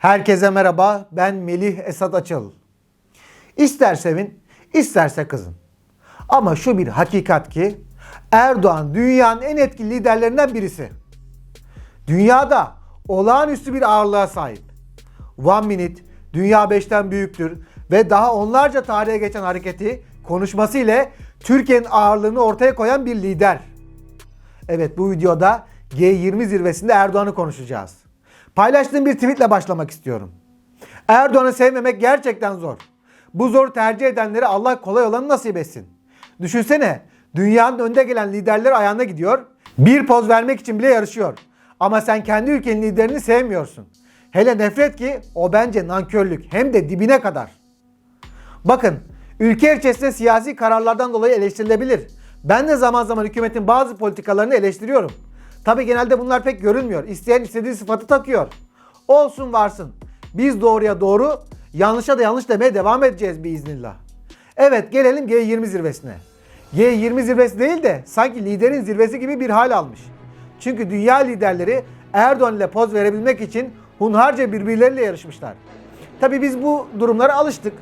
Herkese merhaba. Ben Melih Esat Açıl. İster sevin, isterse kızın. Ama şu bir hakikat ki Erdoğan dünyanın en etkili liderlerinden birisi. Dünyada olağanüstü bir ağırlığa sahip. One Minute, Dünya 5'ten büyüktür ve daha onlarca tarihe geçen hareketi konuşması ile Türkiye'nin ağırlığını ortaya koyan bir lider. Evet bu videoda G20 zirvesinde Erdoğan'ı konuşacağız. Paylaştığım bir tweetle başlamak istiyorum. Erdoğan'ı sevmemek gerçekten zor. Bu zor tercih edenlere Allah kolay olanı nasip etsin. Düşünsene dünyanın önde gelen liderler ayağına gidiyor. Bir poz vermek için bile yarışıyor. Ama sen kendi ülkenin liderini sevmiyorsun. Hele nefret ki o bence nankörlük hem de dibine kadar. Bakın ülke içerisinde siyasi kararlardan dolayı eleştirilebilir. Ben de zaman zaman hükümetin bazı politikalarını eleştiriyorum. Tabi genelde bunlar pek görünmüyor. İsteyen istediği sıfatı takıyor. Olsun varsın. Biz doğruya doğru, yanlışa da yanlış demeye devam edeceğiz biiznillah. Evet gelelim G20 zirvesine. G20 zirvesi değil de sanki liderin zirvesi gibi bir hal almış. Çünkü dünya liderleri Erdoğan ile poz verebilmek için hunharca birbirleriyle yarışmışlar. Tabi biz bu durumlara alıştık.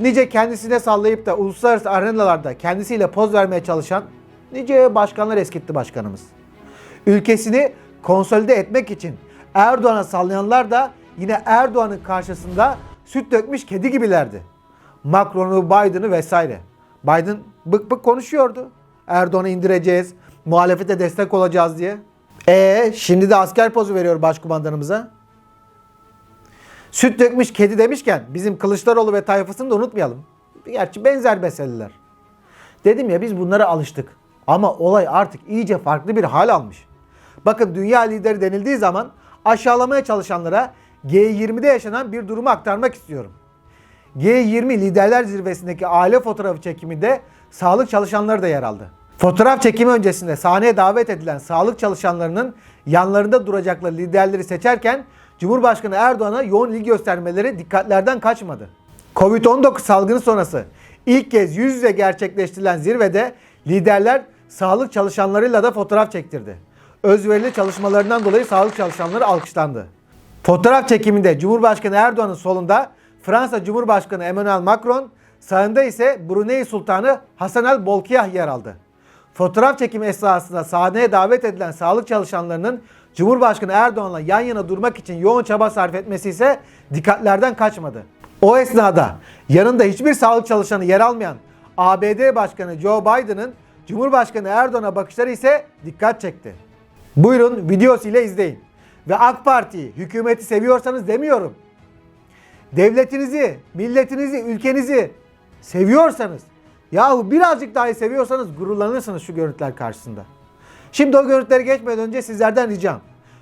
Nice kendisine sallayıp da uluslararası arenalarda kendisiyle poz vermeye çalışan nice başkanlar eskitti başkanımız. Ülkesini konsolide etmek için Erdoğan'a sallayanlar da yine Erdoğan'ın karşısında süt dökmüş kedi gibilerdi. Macron'u, Biden'ı vesaire. Biden bık bık konuşuyordu. Erdoğan'ı indireceğiz, muhalefete destek olacağız diye. E şimdi de asker pozu veriyor başkumandanımıza. Süt dökmüş kedi demişken bizim Kılıçdaroğlu ve tayfasını da unutmayalım. Gerçi benzer meseleler. Dedim ya biz bunlara alıştık. Ama olay artık iyice farklı bir hal almış. Bakın dünya lideri denildiği zaman aşağılamaya çalışanlara G20'de yaşanan bir durumu aktarmak istiyorum. G20 Liderler Zirvesi'ndeki aile fotoğrafı çekiminde sağlık çalışanları da yer aldı. Fotoğraf çekimi öncesinde sahneye davet edilen sağlık çalışanlarının yanlarında duracakları liderleri seçerken Cumhurbaşkanı Erdoğan'a yoğun ilgi göstermeleri dikkatlerden kaçmadı. Covid-19 salgını sonrası ilk kez yüz yüze gerçekleştirilen zirvede liderler sağlık çalışanlarıyla da fotoğraf çektirdi. Özverili çalışmalarından dolayı sağlık çalışanları alkışlandı. Fotoğraf çekiminde Cumhurbaşkanı Erdoğan'ın solunda Fransa Cumhurbaşkanı Emmanuel Macron, sağında ise Brunei Sultanı Hasan el Bolkiah yer aldı. Fotoğraf çekimi esnasında sahneye davet edilen sağlık çalışanlarının Cumhurbaşkanı Erdoğan'la yan yana durmak için yoğun çaba sarf etmesi ise dikkatlerden kaçmadı. O esnada yanında hiçbir sağlık çalışanı yer almayan ABD Başkanı Joe Biden'ın Cumhurbaşkanı Erdoğan'a bakışları ise dikkat çekti. Buyurun videosu ile izleyin. Ve AK Parti'yi, hükümeti seviyorsanız demiyorum. Devletinizi, milletinizi, ülkenizi seviyorsanız, yahu birazcık dahi seviyorsanız gururlanırsınız şu görüntüler karşısında. Şimdi o görüntüleri geçmeden önce sizlerden ricam.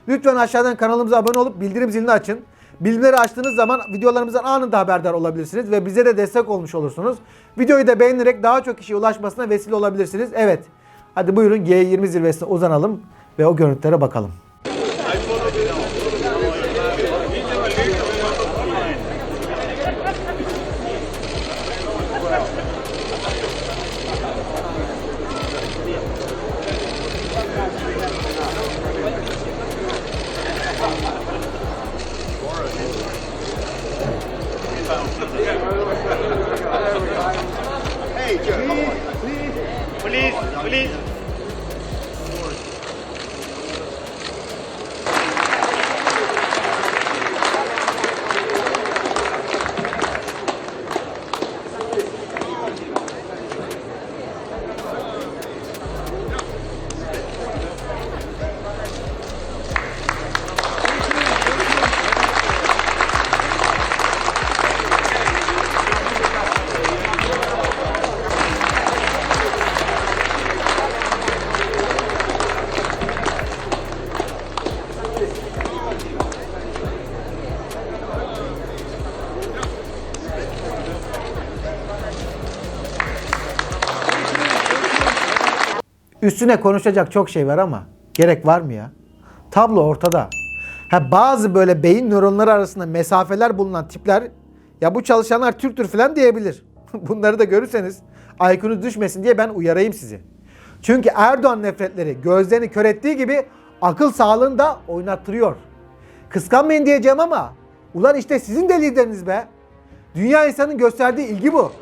Lütfen aşağıdan kanalımıza abone olup bildirim zilini açın. Bildirimleri açtığınız zaman videolarımızdan anında haberdar olabilirsiniz ve bize de destek olmuş olursunuz. Videoyu da beğenerek daha çok kişiye ulaşmasına vesile olabilirsiniz. Evet. Hadi buyurun G20 zirvesine uzanalım ve o görüntülere bakalım. Please, please, Üstüne konuşacak çok şey var ama gerek var mı ya? Tablo ortada. Ha bazı böyle beyin nöronları arasında mesafeler bulunan tipler ya bu çalışanlar Türktür falan diyebilir. Bunları da görürseniz IQ'nuz düşmesin diye ben uyarayım sizi. Çünkü Erdoğan nefretleri gözlerini kör ettiği gibi akıl sağlığını da oynattırıyor. Kıskanmayın diyeceğim ama Ulan işte sizin de lideriniz be. Dünya insanın gösterdiği ilgi bu.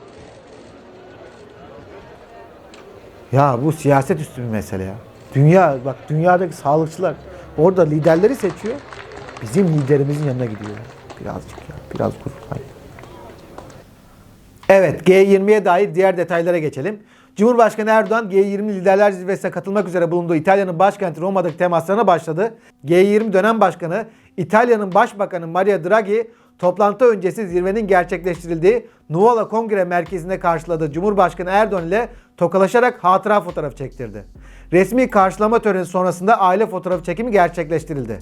Ya bu siyaset üstü bir mesele ya. Dünya bak dünyadaki sağlıkçılar orada liderleri seçiyor. Bizim liderimizin yanına gidiyor. Birazcık ya biraz gurur. Evet G20'ye dair diğer detaylara geçelim. Cumhurbaşkanı Erdoğan G20 liderler zirvesine katılmak üzere bulunduğu İtalya'nın başkenti Roma'daki temaslarına başladı. G20 dönem başkanı İtalya'nın başbakanı Mario Draghi toplantı öncesi zirvenin gerçekleştirildiği Nuola Kongre Merkezi'nde karşıladığı Cumhurbaşkanı Erdoğan ile tokalaşarak hatıra fotoğrafı çektirdi. Resmi karşılama töreni sonrasında aile fotoğrafı çekimi gerçekleştirildi.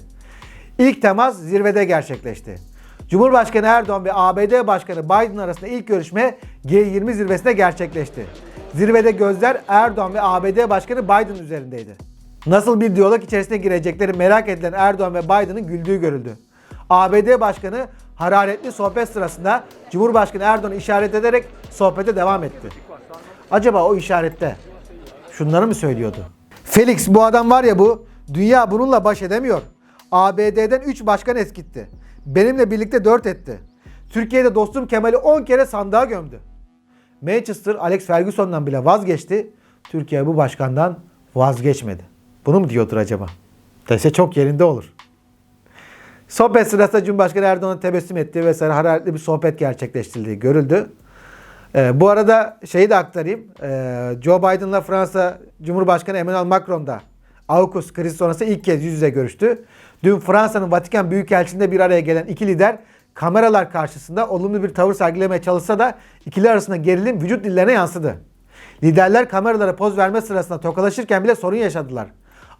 İlk temas zirvede gerçekleşti. Cumhurbaşkanı Erdoğan ve ABD Başkanı Biden arasında ilk görüşme G20 zirvesinde gerçekleşti. Zirvede gözler Erdoğan ve ABD Başkanı Biden üzerindeydi. Nasıl bir diyalog içerisine girecekleri merak edilen Erdoğan ve Biden'ın güldüğü görüldü. ABD Başkanı hararetli sohbet sırasında Cumhurbaşkanı Erdoğan'ı işaret ederek sohbete devam etti. Acaba o işarette şunları mı söylüyordu? Felix bu adam var ya bu, dünya bununla baş edemiyor. ABD'den 3 başkan eskitti. Benimle birlikte 4 etti. Türkiye'de dostum Kemal'i 10 kere sandığa gömdü. Manchester Alex Ferguson'dan bile vazgeçti. Türkiye bu başkandan vazgeçmedi. Bunu mu diyordur acaba? Dese çok yerinde olur. Sohbet sırasında Cumhurbaşkanı Erdoğan tebessüm etti vesaire hararetli bir sohbet gerçekleştirildiği görüldü. Ee, bu arada şeyi de aktarayım. Ee, Joe Biden'la Fransa Cumhurbaşkanı Emmanuel Macron da AUKUS krizi sonrası ilk kez yüz yüze görüştü. Dün Fransa'nın Vatikan Büyükelçiliğinde bir araya gelen iki lider kameralar karşısında olumlu bir tavır sergilemeye çalışsa da ikili arasında gerilim vücut dillerine yansıdı. Liderler kameralara poz verme sırasında tokalaşırken bile sorun yaşadılar.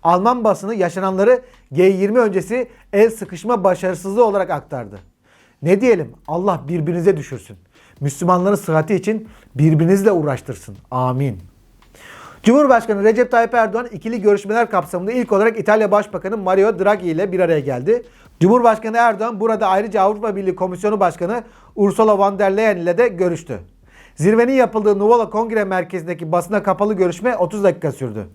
Alman basını yaşananları G20 öncesi el sıkışma başarısızlığı olarak aktardı. Ne diyelim? Allah birbirinize düşürsün. Müslümanların sıhhati için birbirinizle uğraştırsın. Amin. Cumhurbaşkanı Recep Tayyip Erdoğan ikili görüşmeler kapsamında ilk olarak İtalya Başbakanı Mario Draghi ile bir araya geldi. Cumhurbaşkanı Erdoğan burada ayrıca Avrupa Birliği Komisyonu Başkanı Ursula von der Leyen ile de görüştü. Zirvenin yapıldığı Nuvola Kongre Merkezi'ndeki basına kapalı görüşme 30 dakika sürdü.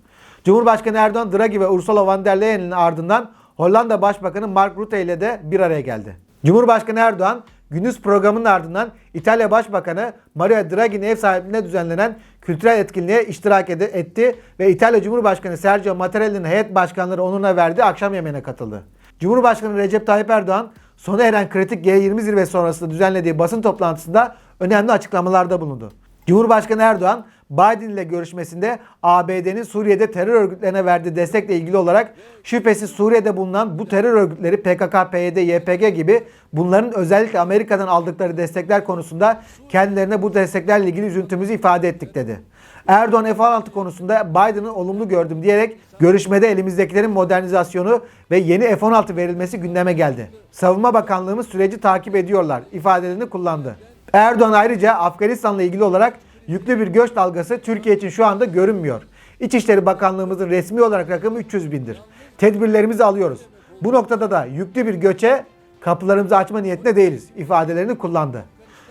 Cumhurbaşkanı Erdoğan, Draghi ve Ursula von der Leyen'in ardından Hollanda Başbakanı Mark Rutte ile de bir araya geldi. Cumhurbaşkanı Erdoğan, gündüz programının ardından İtalya Başbakanı Mario Draghi'nin ev sahipliğinde düzenlenen kültürel etkinliğe iştirak ed- etti ve İtalya Cumhurbaşkanı Sergio Mattarella'nın heyet başkanları onuruna verdiği akşam yemeğine katıldı. Cumhurbaşkanı Recep Tayyip Erdoğan, sona eren kritik G20 zirvesi sonrasında düzenlediği basın toplantısında önemli açıklamalarda bulundu. Cumhurbaşkanı Erdoğan, Biden ile görüşmesinde ABD'nin Suriye'de terör örgütlerine verdiği destekle ilgili olarak şüphesiz Suriye'de bulunan bu terör örgütleri PKK, PYD, YPG gibi bunların özellikle Amerika'dan aldıkları destekler konusunda kendilerine bu desteklerle ilgili üzüntümüzü ifade ettik dedi. Erdoğan F-16 konusunda Biden'ı olumlu gördüm diyerek görüşmede elimizdekilerin modernizasyonu ve yeni F-16 verilmesi gündeme geldi. Savunma Bakanlığımız süreci takip ediyorlar ifadelerini kullandı. Erdoğan ayrıca Afganistan'la ilgili olarak yüklü bir göç dalgası Türkiye için şu anda görünmüyor. İçişleri Bakanlığımızın resmi olarak rakamı 300 bindir. Tedbirlerimizi alıyoruz. Bu noktada da yüklü bir göçe kapılarımızı açma niyetinde değiliz ifadelerini kullandı.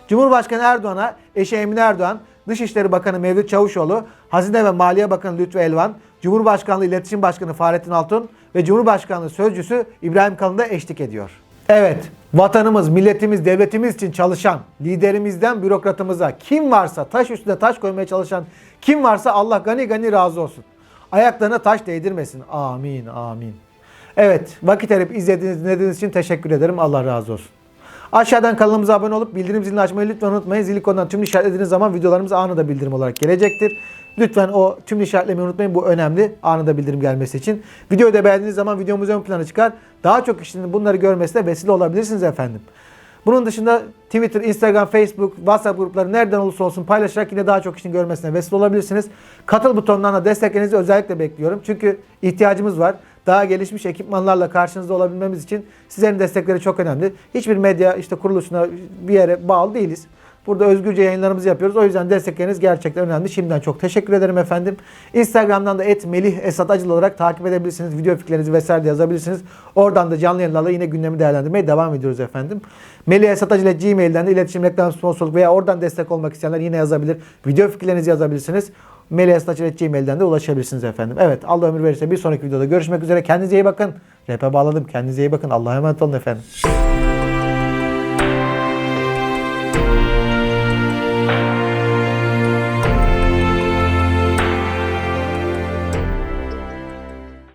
Cumhurbaşkanı Erdoğan'a eşi Emine Erdoğan, Dışişleri Bakanı Mevlüt Çavuşoğlu, Hazine ve Maliye Bakanı Lütfü Elvan, Cumhurbaşkanlığı İletişim Başkanı Fahrettin Altun ve Cumhurbaşkanlığı Sözcüsü İbrahim Kalın da eşlik ediyor. Evet, vatanımız, milletimiz, devletimiz için çalışan liderimizden bürokratımıza kim varsa taş üstüne taş koymaya çalışan kim varsa Allah gani gani razı olsun. Ayaklarına taş değdirmesin. Amin, amin. Evet, vakit ayırıp izlediğiniz, dinlediğiniz için teşekkür ederim. Allah razı olsun. Aşağıdan kanalımıza abone olup bildirim zilini açmayı lütfen unutmayın. Zil ikonundan tüm işaretlediğiniz zaman videolarımız anında bildirim olarak gelecektir. Lütfen o tüm işaretlemeyi unutmayın. Bu önemli. Anında bildirim gelmesi için. Videoyu da beğendiğiniz zaman videomuz ön plana çıkar. Daha çok kişinin bunları görmesine vesile olabilirsiniz efendim. Bunun dışında Twitter, Instagram, Facebook, WhatsApp grupları nereden olursa olsun paylaşarak yine daha çok kişinin görmesine vesile olabilirsiniz. Katıl butonundan da desteklerinizi özellikle bekliyorum. Çünkü ihtiyacımız var. Daha gelişmiş ekipmanlarla karşınızda olabilmemiz için sizlerin destekleri çok önemli. Hiçbir medya işte kuruluşuna bir yere bağlı değiliz. Burada özgürce yayınlarımızı yapıyoruz. O yüzden destekleriniz gerçekten önemli. Şimdiden çok teşekkür ederim efendim. Instagram'dan da et Melih Esat Acıl olarak takip edebilirsiniz. Video fikirlerinizi vesaire de yazabilirsiniz. Oradan da canlı yayınlarla yine gündemi değerlendirmeye devam ediyoruz efendim. Melih Esat Acıl Gmail'den de iletişim reklam sponsorluk veya oradan destek olmak isteyenler yine yazabilir. Video fikirlerinizi yazabilirsiniz. Melih Esat Acıl Gmail'den de ulaşabilirsiniz efendim. Evet Allah ömür verirse bir sonraki videoda görüşmek üzere. Kendinize iyi bakın. Rap'e bağladım. Kendinize iyi bakın. Allah'a emanet olun efendim.